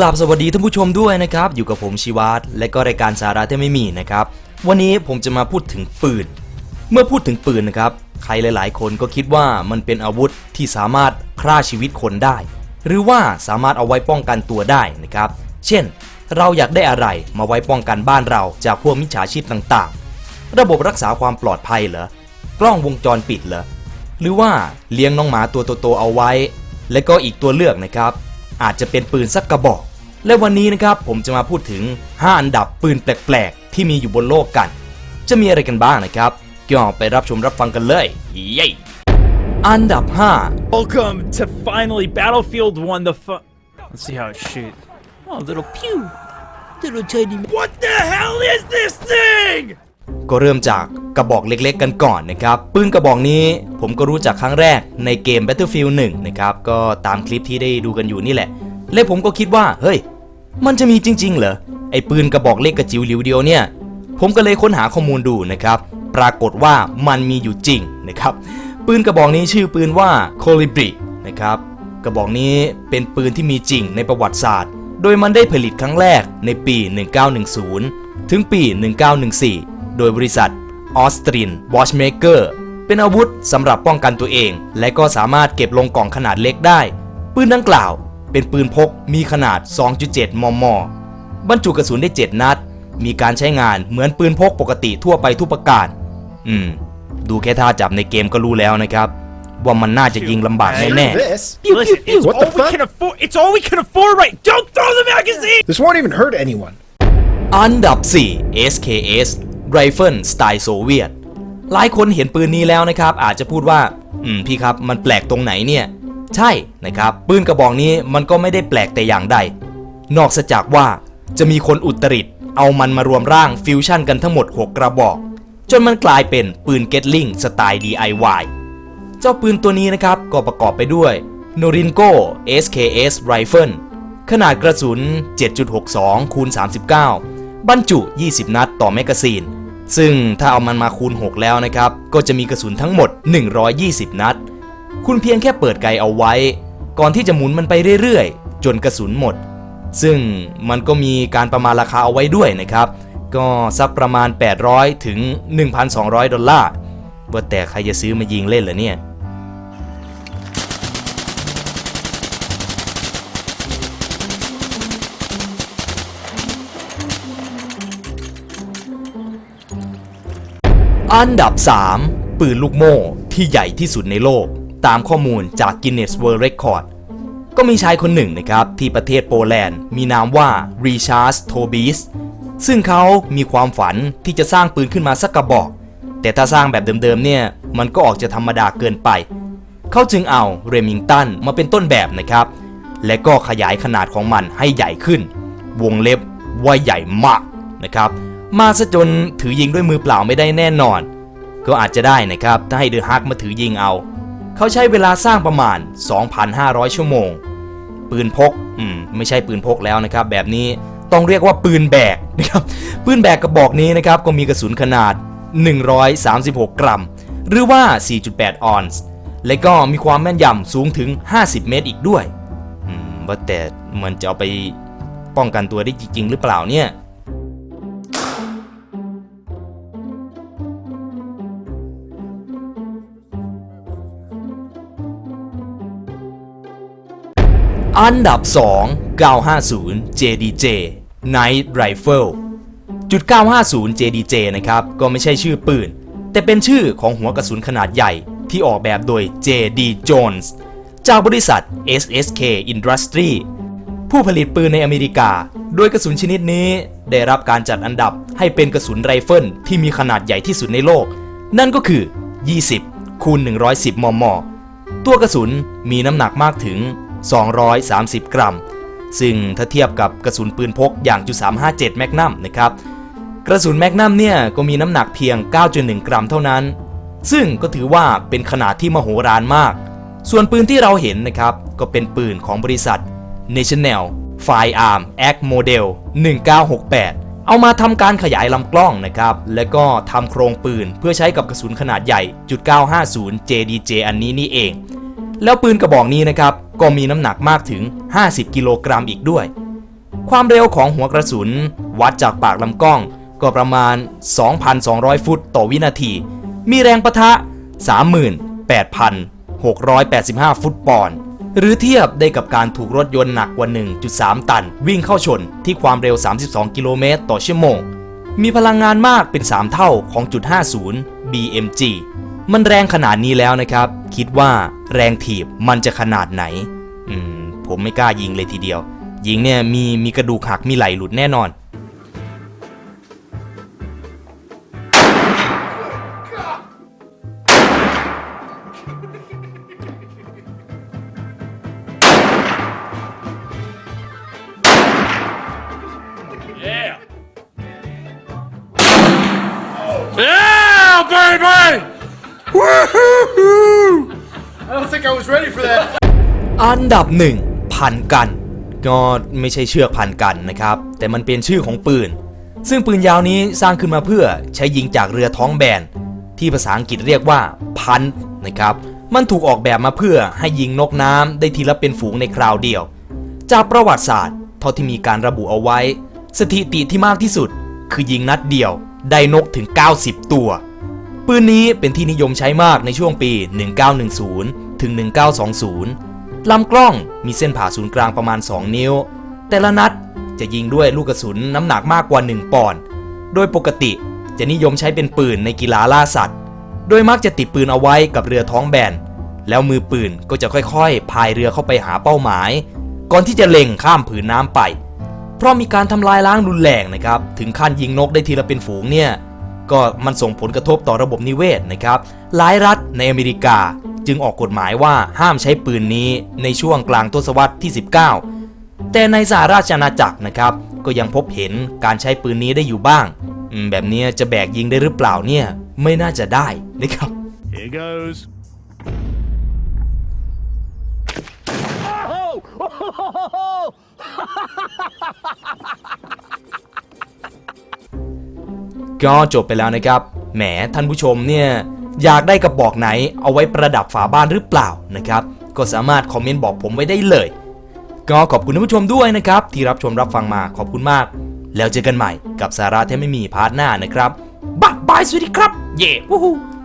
กราบสวัสดีท่านผู้ชมด้วยนะครับ อยู่กับผมชิวัตและก็รายการสาระที่ไม่มีนะครับ วันนี้ผมจะมาพูดถึงปืน เมื่อพูดถึงปืนนะครับ ใครหลายๆ คนก็คิดว่ามันเป็นอาวุธที่สามารถฆ่าชีวิตคนได้ หรือว่าสามารถเอาไว้ป้องกันตัวได้นะครับ เช่น เราอยากได้อะไรมาไว้ป้องกันบ้านเราจากพวกมิจฉาชีพต่างๆ ระบบรักษาความปลอดภัยเหรอกล้องวงจรปิดเหรอหรือว่าเลี้ยงน้องหมาตัวโตๆเอาไว้ และก็อีกตัวเลือกนะครับ อาจจะเป็นปืนสักกระบอก และวันนี้นะครับผมจะมาพูดถึง 5 อันดับปืนแปลกๆ ที่มีอยู่บนโลกกัน จะมีอะไรกันบ้างนะครับ ก็ไปรับชมรับฟังกันเลยเย้อันดับ Welcome to finally Battlefield 1 the fu- Let's see how it shoots. Oh, little pew. Little tiny. What the hell is this thing? 5ก็เริ่มจากกระบอกเล็กๆกันก่อนนะครับ ปืนกระบอกนี้ผมก็รู้จักครั้งแรกในเกม Battlefield 1 นะครับ ก็ตามคลิปที่ได้ดูกันอยู่นี่แหละ และผมก็คิดว่า เฮ้ย มันจะมีจริง ๆ เหรอ ไอ้ปืนกระบอกเล็กกระจิ๋วหลิวเดียวเนี่ย ผมก็เลยค้นหาข้อมูลดูนะครับ ปรากฏว่ามันมีอยู่จริงนะครับ ปืนกระบอกนี้ชื่อปืนว่า Colibri นะครับ กระบอกนี้เป็นปืนที่มีจริงในประวัติศาสตร์ โดยมันได้ผลิตครั้งแรกในปี 1910 ถึงปี 1914 โดยบริษัท Austrian Watchmaker เป็นอาวุธสำหรับป้องกันตัวเอง และก็สามารถเก็บลงกล่องขนาดเล็กได้ ปืนดังกล่าว เป็นปืนพกมีขนาด 2.7 มม บรรจุกระสุนได้ 7 นัด มีการใช้งานเหมือนปืนพกปกติทั่วไปทุกประการ อืม ดูแค่ท่าจับในเกมก็รู้แล้วนะครับ ว่ามันน่าจะยิงลำบาก Screw แน่ this. Listen, it's What all the we fuck? can afford. It's all we can afford, right? Don't throw the magazine. This won't even hurt anyone. ๆ อันดับ 4 SKS Rifle สไตล์โซเวียต หลายคนเห็นปืนนี้แล้วนะครับ อาจจะพูดว่า อืม พี่ครับ มันแปลกตรงไหนเนี่ย ใช่นะครับ ปืนกระบอกนี้มันก็ไม่ได้แปลกแต่อย่างใด นอกจากว่าจะมีคนอุตริตเอามันมารวมร่างฟิวชั่นกันทั้งหมด 6 กระบอก จนมันกลายเป็นปืนเกตลิงสไตล์ DIY เจ้าปืนตัวนี้นะครับก็ประกอบไปด้วย Norinco SKS Rifle ขนาดกระสุน 7.62คูณ39 บรรจุ 20 นัดต่อแมกกาซีน ซึ่งถ้าเอามันมาคูณ 6 แล้วนะครับ ก็จะมีกระสุนทั้งหมด 120 นัด คุณเพียงแค่เปิดไกเอาไว้ ก่อนที่จะหมุนมันไปเรื่อยๆ จนกระสุนหมด ซึ่งมันก็มีการประมาณราคาเอาไว้ด้วยนะครับ ก็สักประมาณ 800 ถึง 1,200 ดอลลาร์ว่าแต่ใครจะซื้อมายิงเล่นเหรอเนี่ยอันดับ 3 ปืนลูกโม่ที่ใหญ่ที่สุดในโลก ตามข้อมูลจาก Guinness World Record ก็มีชายคนหนึ่งนะครับ ที่ประเทศโปแลนด์ มีนามว่า Richard Tobis ซึ่งเขามีความฝันที่จะสร้างปืนขึ้นมาสักกระบอก แต่ถ้าสร้างแบบเดิมๆเนี่ย มันก็ออกจะธรรมดาเกินไป เขาจึงเอาเรมิงตันมาเป็นต้นแบบนะครับ และก็ขยายขนาดของมันให้ใหญ่ขึ้น วงเล็บว่าใหญ่มากนะครับมาซะจนถือยิงด้วยมือเปล่าไม่ได้แน่นอน ก็อาจจะได้นะครับ ถ้าให้เดอะฮักมาถือยิงเอา เขาใช้เวลาสร้างประมาณ 2,500 ชั่วโมง ปืนพก อืม ไม่ใช่ปืนพกแล้วนะครับ แบบนี้ต้องเรียกว่าปืนแบกนะครับ ปืนแบกกระบอกนี้นะครับ ก็มีกระสุนขนาด 136 กรัม หรือว่า 4.8 ออนซ์ และก็มีความแม่นยำสูงถึง 50 เมตรอีกด้วย อืม ว่าแต่มันจะเอาไปป้องกันตัวได้จริง ๆ หรือเปล่าเนี่ย อันดับ 2 950 JDJ Night Rifle จุด 950 JDJ นะครับ ก็ไม่ใช่ชื่อปืน แต่เป็นชื่อของหัวกระสุนขนาดใหญ่ที่ออกแบบโดย JD Jones จากบริษัท SSK Industry ผู้ผลิตปืนในอเมริกา โดยกระสุนชนิดนี้ได้รับการจัดอันดับให้เป็นกระสุนไรเฟิลที่มีขนาดใหญ่ที่สุดในโลก นั่นก็คือ 20คูณ110 มม ตัวกระสุนมีน้ำหนักมากถึง 230 กรัม ซึ่งถ้าเทียบกับกระสุนปืนพกอย่างจุ357แมกนัมนะครับกระสุนแมกนัมเนี่ยก็มีน้ำหนักเพียง 9.1 กรัมเท่านั้น ซึ่งก็ถือว่าเป็นขนาดที่มโหฬารมาก ส่วนปืนที่เราเห็นนะครับ ก็เป็นปืนของบริษัท National Firearm Act Model 1968 เอามาทำการขยายลำกล้องนะครับ และก็ทำโครงปืนเพื่อใช้กับกระสุนขนาดใหญ่จุด950 JDJ อันนี้นี่เอง แล้วปืนกระบอกนี้นะครับ ก็มีน้ำหนักมากถึง 50 กิโลกรัมอีกด้วย ความเร็วของหัวกระสุน วัดจากปากลำกล้อง ก็ประมาณ 2,200 ฟุตต่อวินาที มีแรงประทะ 38,685 ฟุตปอนด์หรือเทียบได้กับการถูกรถยนต์หนักกว่า 1.3 ตัน วิ่งเข้าชนที่ความเร็ว 32 กิโลเมตรต่อชั่วโมง มีพลังงานมากเป็น 3 เท่าของจุด50 BMG มันแรงขนาดนี้แล้วนะครับ คิดว่าแรงถีบมันจะขนาดไหน อืม ผมไม่กล้ายิงเลยทีเดียว ยิงเนี่ยมีมีกระดูกหักมีไหลหลุดแน่นอน Yeah, baby! I don't think I was ready for that. อันดับหนึ่งพันกัน ก็ไม่ใช่เชือกพันกันนะครับ แต่มันเป็นชื่อของปืน ซึ่งปืนยาวนี้สร้างขึ้นมาเพื่อใช้ยิงจากเรือท้องแบน ที่ภาษาอังกฤษเรียกว่าพันนะครับ มันถูกออกแบบมาเพื่อให้ยิงนกน้ำได้ทีละเป็นฝูงในคราวเดียว จากประวัติศาสตร์ เท่าที่มีการระบุเอาไว้ สถิติที่มากที่สุด คือยิงนัดเดียว ได้นกถึง 90 ตัว ปืนนี้เป็นที่นิยมใช้มากในช่วงปี 1910 ถึง 1920 ลำกล้องมีเส้นผ่าศูนย์กลางประมาณ 2 นิ้ว แต่ละนัดจะยิงด้วยลูกกระสุนน้ำหนักมากกว่า 1 ปอนด์ โดยปกติจะนิยมใช้เป็นปืนในกีฬาล่าสัตว์ โดยมักจะติดปืนเอาไว้กับเรือท้องแบน แล้วมือปืนก็จะค่อยๆ พายเรือเข้าไปหาเป้าหมาย ก่อนที่จะเล็งข้ามผืนน้ำไป เพราะมีการทำลายล้างรุนแรงนะครับ ถึงขั้นยิงนกได้ทีละเป็นฝูงเนี่ย ก็มันส่งผลกระทบต่อระบบนิเวศนะครับหลายรัฐในอเมริกาจึงออกกฎหมายว่าห้ามใช้ปืนนี้ในช่วงกลางทศวรรษที่ 19 แต่ในสหราชอาณาจักรนะครับ ก็ยังพบเห็นการใช้ปืนนี้ได้อยู่บ้างอืมแบบเนี้ยจะแบกยิงได้หรือเปล่าเนี่ย ไม่น่าจะได้นะครับ Here goes. ก็จบไปแล้วนะครับ แหมท่านผู้ชมเนี่ยอยากได้กระบอกไหนเอาไว้ประดับฝาบ้านหรือเปล่านะครับ ก็สามารถคอมเมนต์บอกผมไว้ได้เลย ก็ขอบคุณท่านผู้ชมด้วยนะครับ ที่รับชมรับฟังมาขอบคุณมาก แล้วเจอกันใหม่กับสาระที่ไม่มีพาร์ทหน้านะครับบ๊ายบายสวัสดีครับ เย่ y e a